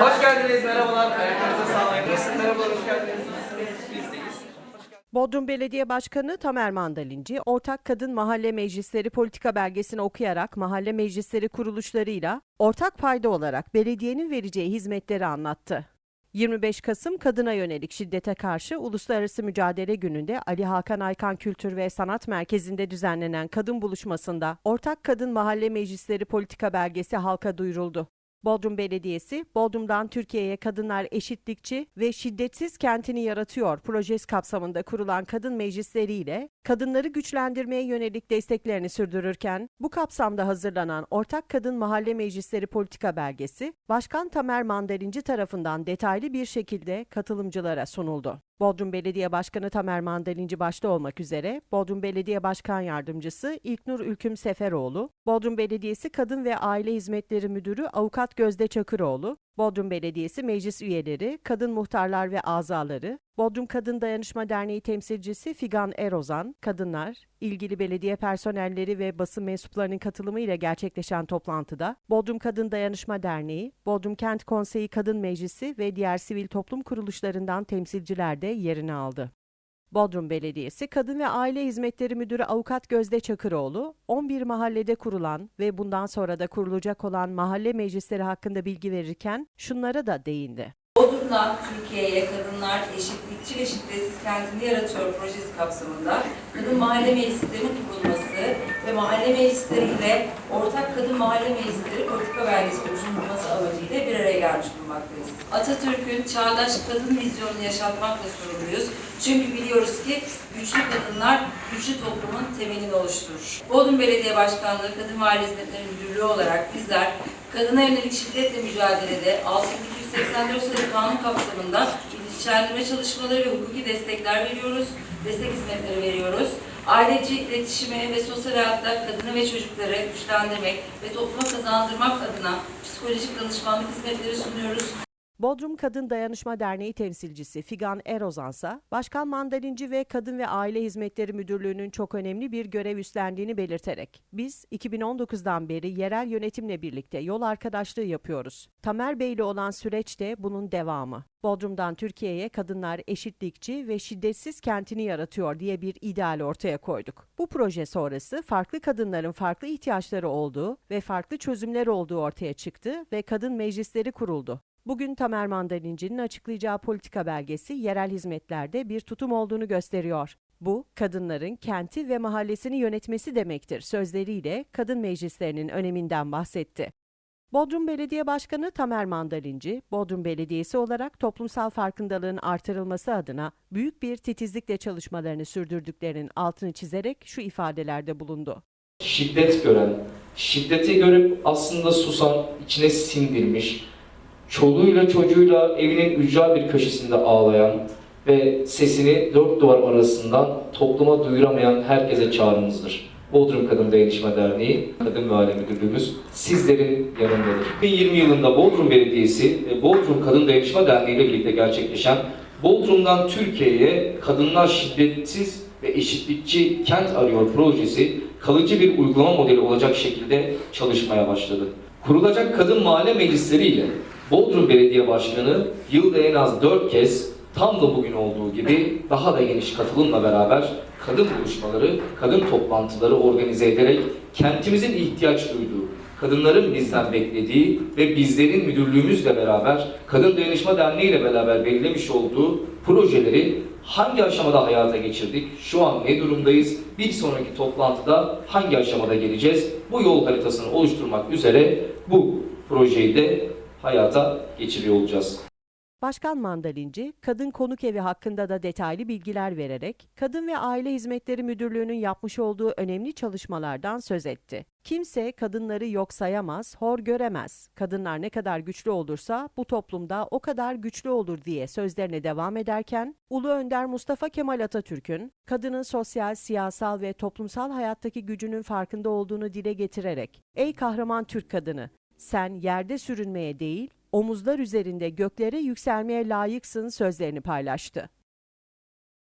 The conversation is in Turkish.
Hoş geldiniz. Merhabalar. Bodrum Belediye Başkanı Tamer Mandalinci, Ortak Kadın Mahalle Meclisleri politika belgesini okuyarak mahalle meclisleri kuruluşlarıyla ortak payda olarak belediyenin vereceği hizmetleri anlattı. 25 Kasım Kadına Yönelik Şiddete Karşı Uluslararası Mücadele Günü'nde Ali Hakan Aykan Kültür ve Sanat Merkezi'nde düzenlenen kadın buluşmasında Ortak Kadın Mahalle Meclisleri politika belgesi halka duyuruldu. Bodrum Belediyesi, Bodrum'dan Türkiye'ye kadınlar eşitlikçi ve şiddetsiz kentini yaratıyor projesi kapsamında kurulan kadın meclisleriyle kadınları güçlendirmeye yönelik desteklerini sürdürürken, bu kapsamda hazırlanan Ortak Kadın Mahalle Meclisleri politika belgesi, Başkan Tamer Mandalinci tarafından detaylı bir şekilde katılımcılara sunuldu. Bodrum Belediye Başkanı Tamer Mandalinci başta olmak üzere Bodrum Belediye Başkan Yardımcısı İlknur Ülküm Seferoğlu, Bodrum Belediyesi Kadın ve Aile Hizmetleri Müdürü Avukat Gözde Çakıroğlu, Bodrum Belediyesi meclis üyeleri, kadın muhtarlar ve azaları, Bodrum Kadın Dayanışma Derneği temsilcisi Figan Erozan, kadınlar, ilgili belediye personelleri ve basın mensuplarının katılımıyla gerçekleşen toplantıda Bodrum Kadın Dayanışma Derneği, Bodrum Kent Konseyi Kadın Meclisi ve diğer sivil toplum kuruluşlarından temsilciler de yerini aldı. Bodrum Belediyesi Kadın ve Aile Hizmetleri Müdürü Avukat Gözde Çakıroğlu, 11 mahallede kurulan ve bundan sonra da kurulacak olan mahalle meclisleri hakkında bilgi verirken şunlara da değindi. Bodrum'dan Türkiye'ye kadınlar eşitlikçi ve şiddetsiz kentini yaratıyor projesi kapsamında kadın mahalle meclislerinin kurulması ve mahalle meclisleriyle ortak kadın mahalle meclisleri politika belgesi oluşturulması amacıyla bir araya gelmiş bulunmaktayız. Atatürk'ün çağdaş kadın vizyonunu yaşatmakla sorumluyuz. Çünkü biliyoruz ki güçlü kadınlar güçlü toplumun temelini oluşturur. Bodrum Belediye Başkanlığı Kadın Mahalle Hizmetleri Müdürlüğü olarak bizler kadına yönelik şiddetle mücadelede 6284 sayılı kanun kapsamında ilişkilendirme çalışmaları ve hukuki destekler veriyoruz, destek hizmetleri veriyoruz. Aileci iletişimi ve sosyal hayatta kadını ve çocukları güçlendirmek ve topluma kazandırmak adına psikolojik danışmanlık hizmetleri sunuyoruz. Bodrum Kadın Dayanışma Derneği temsilcisi Figan Erozansa, Başkan Mandalinci ve Kadın ve Aile Hizmetleri Müdürlüğü'nün çok önemli bir görev üstlendiğini belirterek, biz 2019'dan beri yerel yönetimle birlikte yol arkadaşlığı yapıyoruz. Tamer Bey'le olan süreç de bunun devamı. Bodrum'dan Türkiye'ye kadınlar eşitlikçi ve şiddetsiz kentini yaratıyor diye bir ideal ortaya koyduk. Bu proje sonrası farklı kadınların farklı ihtiyaçları olduğu ve farklı çözümler olduğu ortaya çıktı ve kadın meclisleri kuruldu. Bugün Tamer Mandalinci'nin açıklayacağı politika belgesi yerel hizmetlerde bir tutum olduğunu gösteriyor. Bu, kadınların kenti ve mahallesini yönetmesi demektir sözleriyle kadın meclislerinin öneminden bahsetti. Bodrum Belediye Başkanı Tamer Mandalinci, Bodrum Belediyesi olarak toplumsal farkındalığın artırılması adına büyük bir titizlikle çalışmalarını sürdürdüklerinin altını çizerek şu ifadelerde bulundu. şiddet gören, şiddeti görüp aslında susan, içine sindirmiş, çoluğuyla çocuğuyla evinin ücra bir köşesinde ağlayan ve sesini dört duvar arasından topluma duyuramayan herkese çağrımızdır. Bodrum Kadın Dayanışma Derneği, Kadın ve Aile Müdürlüğümüz sizlerin yanındadır. 2020 yılında Bodrum Belediyesi ve Bodrum Kadın Dayanışma Derneği ile birlikte gerçekleşen Bodrum'dan Türkiye'ye kadınlar şiddetsiz ve eşitlikçi kent arıyor projesi kalıcı bir uygulama modeli olacak şekilde çalışmaya başladı. Kurulacak kadın mahalle meclisleriyle Bodrum Belediye Başkanı yılda en az 4 kez tam da bugün olduğu gibi daha da geniş katılımla beraber kadın buluşmaları, kadın toplantıları organize ederek kentimizin ihtiyaç duyduğu, kadınların bizden beklediği ve bizlerin müdürlüğümüzle beraber Kadın Dayanışma Derneği ile beraber belirlemiş olduğu projeleri hangi aşamada hayata geçirdik? Şu an ne durumdayız? Bir sonraki toplantıda hangi aşamada geleceğiz? Bu yol haritasını oluşturmak üzere bu projeyi de hayata geçiriyor olacağız. Başkan Mandalinci, kadın konuk evi hakkında da detaylı bilgiler vererek, Kadın ve Aile Hizmetleri Müdürlüğü'nün yapmış olduğu önemli çalışmalardan söz etti. Kimse kadınları yok sayamaz, hor göremez. Kadınlar ne kadar güçlü olursa bu toplumda o kadar güçlü olur diye sözlerine devam ederken, Ulu Önder Mustafa Kemal Atatürk'ün kadının sosyal, siyasal ve toplumsal hayattaki gücünün farkında olduğunu dile getirerek, "Ey kahraman Türk kadını, sen yerde sürünmeye değil, omuzlar üzerinde göklere yükselmeye layıksın sözlerini paylaştı.